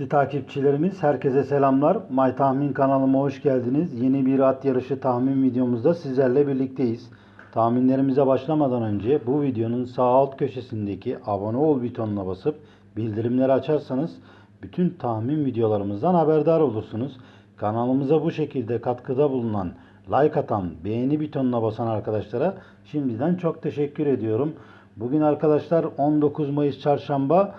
Kıymetli takipçilerimiz herkese selamlar. My Tahmin kanalıma hoş geldiniz. Yeni bir at yarışı tahmin videomuzda sizlerle birlikteyiz. Tahminlerimize başlamadan önce bu videonun sağ alt köşesindeki abone ol butonuna basıp bildirimleri açarsanız bütün tahmin videolarımızdan haberdar olursunuz. Kanalımıza bu şekilde katkıda bulunan, like atan, beğeni butonuna basan arkadaşlara şimdiden çok teşekkür ediyorum. Bugün arkadaşlar 19 Mayıs Çarşamba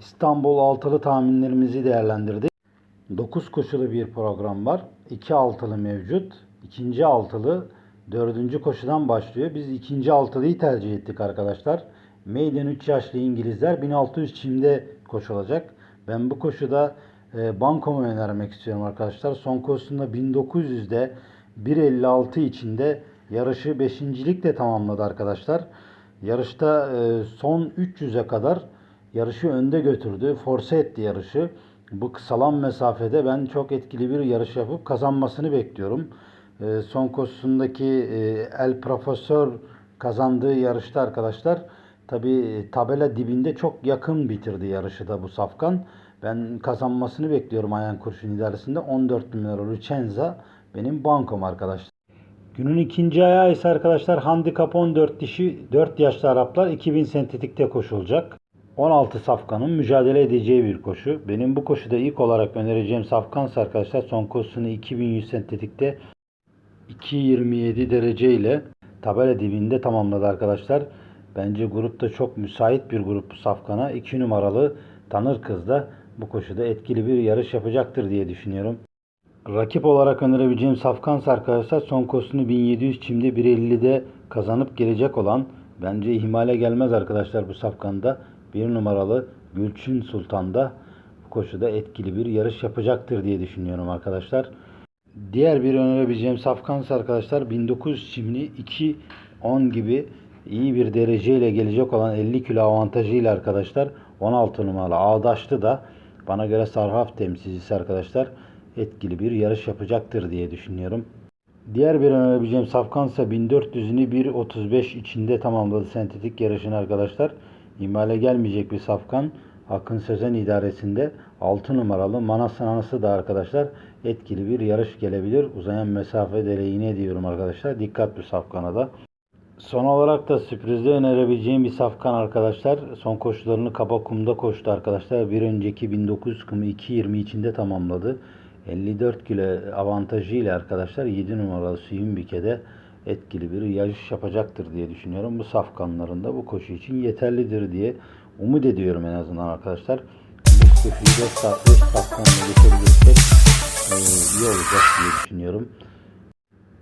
İstanbul altılı tahminlerimizi değerlendirdik. 9 koşulu bir program var. 2 altılı mevcut. İkinci altılı dördüncü koşudan başlıyor. Biz ikinci altılıyı tercih ettik arkadaşlar. Maiden 3 yaşlı İngilizler 1600 çimde koşulacak. Ben bu koşuda e, bankomu önermek istiyorum arkadaşlar. Son koşusunda 1900'de 1.56 içinde yarışı 5.likle tamamladı arkadaşlar. Yarışta e, son 300'e kadar yarışı önde götürdü. Force etti yarışı. Bu kısalan mesafede ben çok etkili bir yarış yapıp kazanmasını bekliyorum. E, son koşusundaki e, El Profesör kazandığı yarışta arkadaşlar tabi tabela dibinde çok yakın bitirdi yarışı da bu Safkan. Ben kazanmasını bekliyorum Ayan Kurşun idaresinde. 14 numaralı Lucenza benim bankom arkadaşlar. Günün ikinci ayağı ise arkadaşlar handikap 14 dişi 4 yaşlı Araplar 2000 sentetikte koşulacak. 16 safkanın mücadele edeceği bir koşu. Benim bu koşuda ilk olarak önereceğim safkansa arkadaşlar son koşusunu 2100 sentetikte 2.27 derece ile tabela dibinde tamamladı arkadaşlar. Bence grupta çok müsait bir grup bu safkana. 2 numaralı Tanır Kız da bu koşuda etkili bir yarış yapacaktır diye düşünüyorum. Rakip olarak önerebileceğim Safkans arkadaşlar son koşusunu 1700 çimde 1.50'de kazanıp gelecek olan bence ihmale gelmez arkadaşlar bu Safkan'da. Bir numaralı Gülçin Sultan da bu koşuda etkili bir yarış yapacaktır diye düşünüyorum arkadaşlar. Diğer bir önerebileceğim Safkans arkadaşlar 1900 çimli 2.10 gibi iyi bir dereceyle gelecek olan 50 kilo avantajıyla arkadaşlar 16 numaralı Ağdaşlı da bana göre Sarhaf temsilcisi arkadaşlar etkili bir yarış yapacaktır diye düşünüyorum. Diğer bir önerebileceğim Safkansa 1400'ünü 1.35 içinde tamamladı sentetik yarışını arkadaşlar. İmale gelmeyecek bir Safkan. Akın Sözen idaresinde 6 numaralı Manas Anası da arkadaşlar etkili bir yarış gelebilir. Uzayan mesafe deleyine diyorum arkadaşlar. Dikkat bir Safkan'a da. Son olarak da sürprizde önerebileceğim bir safkan arkadaşlar. Son koşularını kaba kumda koştu arkadaşlar. Bir önceki 1900 kumu 2.20 içinde tamamladı. 54 kilo avantajıyla arkadaşlar 7 numaralı Suyun Bike'de etkili bir yarış yapacaktır diye düşünüyorum. Bu safkanların da bu koşu için yeterlidir diye umut ediyorum en azından arkadaşlar. Bu koşuyu 5 saat 5 safkanla geçebilirsek e, iyi olacak diye düşünüyorum.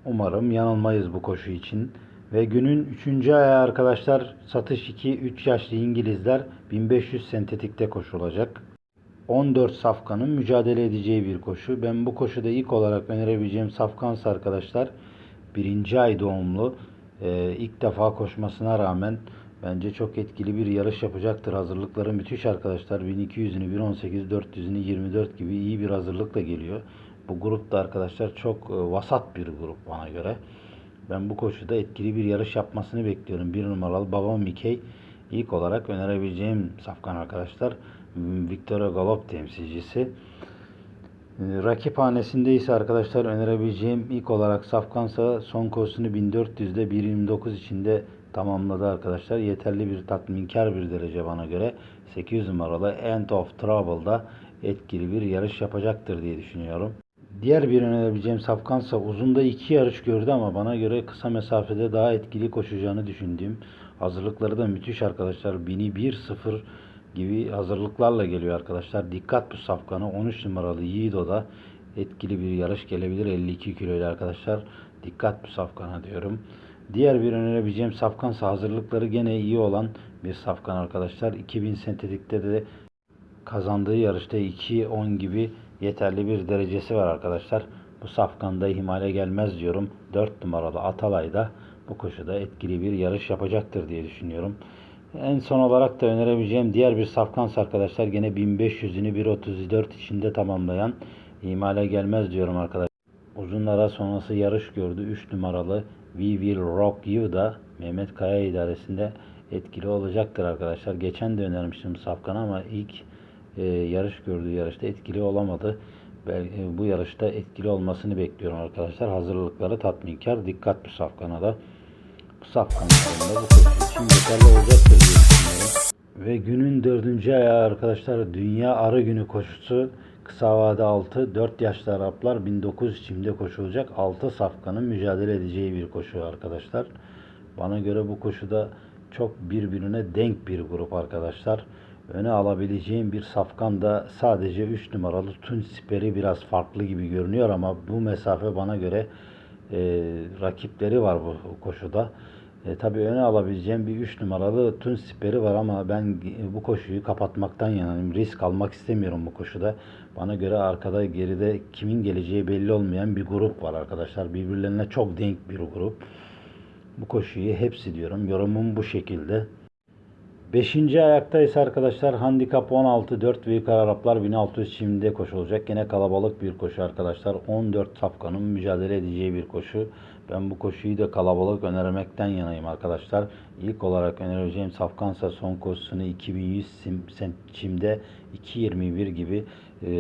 Umarım yanılmayız bu koşu için. Ve günün 3. ayağı arkadaşlar satış 2 3 yaşlı İngilizler 1500 sentetikte koşulacak. 14 safkanın mücadele edeceği bir koşu. Ben bu koşuda ilk olarak önerebileceğim safkans arkadaşlar. Birinci ay doğumlu. Ee, ilk defa koşmasına rağmen bence çok etkili bir yarış yapacaktır. Hazırlıkları müthiş arkadaşlar. 1200'ünü 1.18, 400'ünü 24 gibi iyi bir hazırlıkla geliyor. Bu grupta arkadaşlar çok e, vasat bir grup bana göre. Ben bu koşuda etkili bir yarış yapmasını bekliyorum. Bir numaralı Baba Mikey ilk olarak önerebileceğim safkan arkadaşlar. Victoria Galop temsilcisi. Ee, Rakip hanesinde ise arkadaşlar önerebileceğim ilk olarak Safkansa son koşusunu 1400'de 1.29 içinde tamamladı arkadaşlar. Yeterli bir tatminkar bir derece bana göre. 800 numaralı End of Trouble'da etkili bir yarış yapacaktır diye düşünüyorum. Diğer bir önerebileceğim Safkansa uzunda iki yarış gördü ama bana göre kısa mesafede daha etkili koşacağını düşündüğüm hazırlıkları da müthiş arkadaşlar. 1000'i 1-0 gibi hazırlıklarla geliyor arkadaşlar. Dikkat bu safkanı 13 numaralı Yiğido'da etkili bir yarış gelebilir 52 kilo ile arkadaşlar. Dikkat bu safkana diyorum. Diğer bir önerebileceğim safkansa hazırlıkları gene iyi olan bir safkan arkadaşlar. 2000 sentetikte de kazandığı yarışta 2-10 gibi yeterli bir derecesi var arkadaşlar. Bu safkanda ihmale gelmez diyorum. 4 numaralı Atalay da bu koşuda etkili bir yarış yapacaktır diye düşünüyorum. En son olarak da önerebileceğim diğer bir safkans arkadaşlar gene 1500'ünü 1.34 içinde tamamlayan ihmale gelmez diyorum arkadaşlar. Uzun ara sonrası yarış gördü. 3 numaralı We Will Rock You da Mehmet Kaya idaresinde etkili olacaktır arkadaşlar. Geçen de önermiştim Safkan'a ama ilk e, yarış gördüğü yarışta etkili olamadı. Belki bu yarışta etkili olmasını bekliyorum arkadaşlar. Hazırlıkları tatminkar. Dikkat bu safkana da. Safkanın sonunda bu koşu için yeterli olacaktır diye düşünüyorum. Ve günün dördüncü ayağı arkadaşlar Dünya Arı Günü koşusu kısa vade 6 4 yaşlı Araplar 1900 çimde koşulacak 6 safkanın mücadele edeceği bir koşu arkadaşlar. Bana göre bu koşuda çok birbirine denk bir grup arkadaşlar. Öne alabileceğim bir safkan da sadece 3 numaralı Tunç Siperi biraz farklı gibi görünüyor ama bu mesafe bana göre e, rakipleri var bu koşuda. E, tabii öne alabileceğim bir 3 numaralı Tun Siperi var ama ben e, bu koşuyu kapatmaktan yanayım. Risk almak istemiyorum bu koşuda. Bana göre arkada geride kimin geleceği belli olmayan bir grup var arkadaşlar. Birbirlerine çok denk bir grup. Bu koşuyu hepsi diyorum. Yorumum bu şekilde. Beşinci ayaktayız arkadaşlar. Handikap 16 4 büyük Araplar 1600 çimde koşulacak. Yine kalabalık bir koşu arkadaşlar. 14 safkanın mücadele edeceği bir koşu. Ben bu koşuyu da kalabalık önermekten yanayım arkadaşlar. İlk olarak önereceğim safkansa son koşusunu 2100 sim- sen- çimde 2.21 gibi e,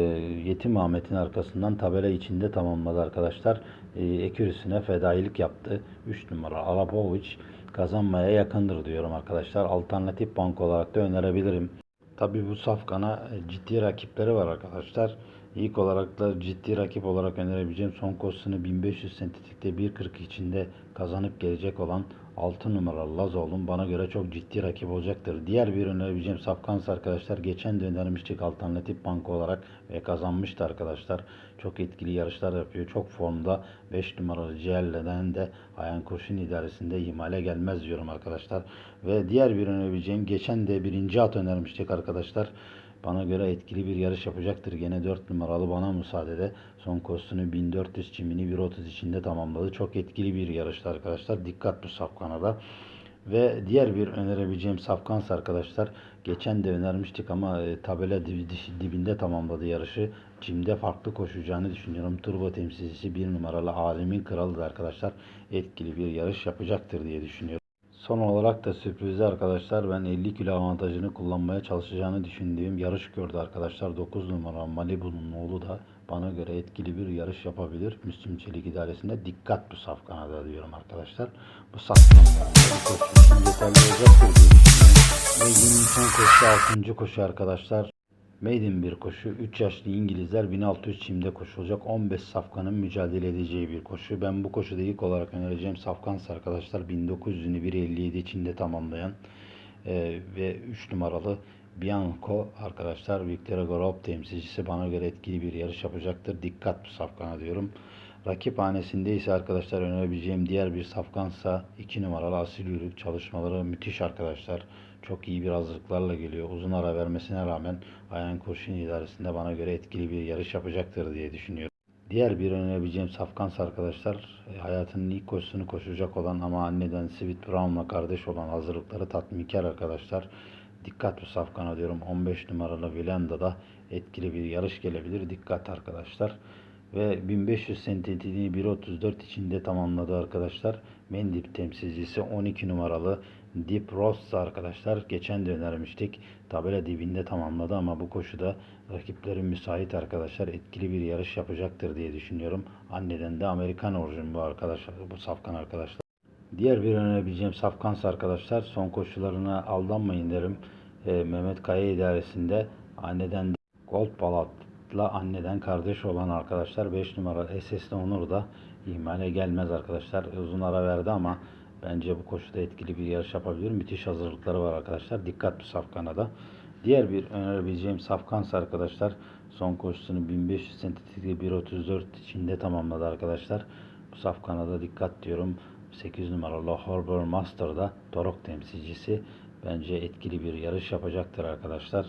Yetim Ahmet'in arkasından tabela içinde tamamladı arkadaşlar. E, ekürüsüne fedailik yaptı. 3 numara Arapovic kazanmaya yakındır diyorum arkadaşlar. Alternatif bank olarak da önerebilirim. Tabii bu safkana e, ciddi rakipleri var arkadaşlar. İlk olarak da ciddi rakip olarak önerebileceğim son koşusunu 1500 sentetikte 1.40 içinde kazanıp gelecek olan 6 numaralı Lazoğlu'nun bana göre çok ciddi rakip olacaktır. Diğer bir önerebileceğim Safkans arkadaşlar geçen de önermiştik alternatif bank olarak ve kazanmıştı arkadaşlar. Çok etkili yarışlar yapıyor. Çok formda 5 numaralı Ciğerle'den de Ayan Kurşun idaresinde ihmale gelmez diyorum arkadaşlar. Ve diğer bir önerebileceğim geçen de birinci at önermiştik arkadaşlar. Bana göre etkili bir yarış yapacaktır. Gene 4 numaralı bana müsaade son koşusunu 1400 çimini 1.30 içinde tamamladı. Çok etkili bir yarıştı arkadaşlar. Dikkat bu safkana da. Ve diğer bir önerebileceğim safkans arkadaşlar. Geçen de önermiştik ama e, tabela dibi- dibinde tamamladı yarışı. Çimde farklı koşacağını düşünüyorum. Turbo temsilcisi 1 numaralı Alemin Kralı da arkadaşlar etkili bir yarış yapacaktır diye düşünüyorum. Son olarak da sürprizli arkadaşlar ben 50 kilo avantajını kullanmaya çalışacağını düşündüğüm yarış gördü arkadaşlar. 9 numara Malibu'nun oğlu da bana göre etkili bir yarış yapabilir. Müslüm Çelik idaresinde dikkat bu safkana da diyorum arkadaşlar. Bu için yeterli olacaktır. Ve günün son koşu 6. koşu arkadaşlar. Maiden bir koşu. 3 yaşlı İngilizler 1600 çimde koşulacak. 15 safkanın mücadele edeceği bir koşu. Ben bu koşuda ilk olarak önereceğim safkans arkadaşlar. 1900'ünü 1.57 içinde tamamlayan e, ve 3 numaralı Bianco arkadaşlar Victoria Gorob temsilcisi bana göre etkili bir yarış yapacaktır. Dikkat bu safkana diyorum. Rakip hanesinde ise arkadaşlar önerebileceğim diğer bir safkansa 2 numaralı Asil Yürük çalışmaları müthiş arkadaşlar. Çok iyi bir hazırlıklarla geliyor. Uzun ara vermesine rağmen Ayan Kurşun idaresinde bana göre etkili bir yarış yapacaktır diye düşünüyorum. Diğer bir önerebileceğim Safkans arkadaşlar e, hayatının ilk koşusunu koşacak olan ama anneden Sweet Brown'la kardeş olan hazırlıkları tatminkar arkadaşlar. Dikkat bu Safkan'a diyorum 15 numaralı Vilanda'da etkili bir yarış gelebilir. Dikkat arkadaşlar. Ve 1500 sentetiğini 1.34 içinde tamamladı arkadaşlar. Mendip temsilcisi 12 numaralı Deep Ross arkadaşlar. Geçen de önermiştik. Tabela dibinde tamamladı ama bu koşuda rakiplerin müsait arkadaşlar. Etkili bir yarış yapacaktır diye düşünüyorum. Anneden de Amerikan orijin bu arkadaşlar. Bu safkan arkadaşlar. Diğer bir önerebileceğim Safkans arkadaşlar son koşularına aldanmayın derim. Ee, Mehmet Kaya idaresinde anneden de Gold Balat'la anneden kardeş olan arkadaşlar 5 numara SS'li Onur da ihmale gelmez arkadaşlar. Uzun ara verdi ama bence bu koşuda etkili bir yarış yapabilir. Müthiş hazırlıkları var arkadaşlar. Dikkat bu Safkan'a da. Diğer bir önerebileceğim Safkans arkadaşlar son koşusunu 1500 sentetikli 1.34 içinde tamamladı arkadaşlar. Bu Safkan'a da dikkat diyorum. 8 numaralı Horber Master'da Torok temsilcisi bence etkili bir yarış yapacaktır arkadaşlar.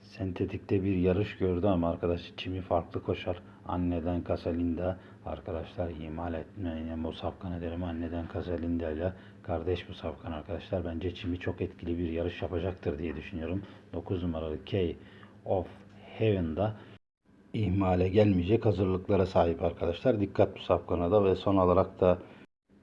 Sentetikte bir yarış gördü ama arkadaş çimi farklı koşar. Anneden Casalinda arkadaşlar imal etmeyin. Bu safkan ederim anneden Casalinda ile kardeş bu safkan arkadaşlar. Bence çimi çok etkili bir yarış yapacaktır diye düşünüyorum. 9 numaralı K of Heaven'da ihmale gelmeyecek hazırlıklara sahip arkadaşlar. Dikkat bu safkana da ve son olarak da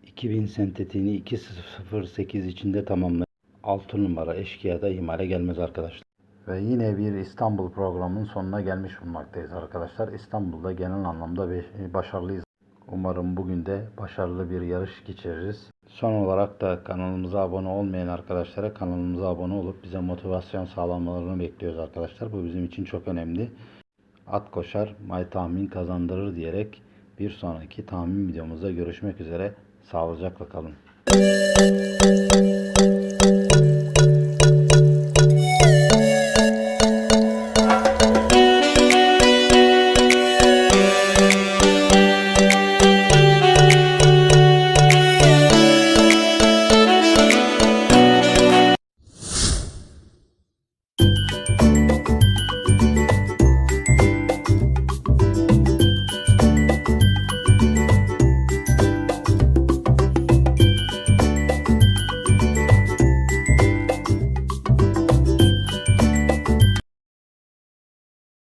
2000 sentetiğini 2.08 içinde tamamlayan 6 numara eşkıya da ihmale gelmez arkadaşlar. Ve yine bir İstanbul programının sonuna gelmiş bulunmaktayız arkadaşlar. İstanbul'da genel anlamda başarılıyız. Umarım bugün de başarılı bir yarış geçiririz. Son olarak da kanalımıza abone olmayan arkadaşlara kanalımıza abone olup bize motivasyon sağlamalarını bekliyoruz arkadaşlar. Bu bizim için çok önemli. At koşar, may tahmin kazandırır diyerek bir sonraki tahmin videomuzda görüşmek üzere. Sağlıcakla kalın.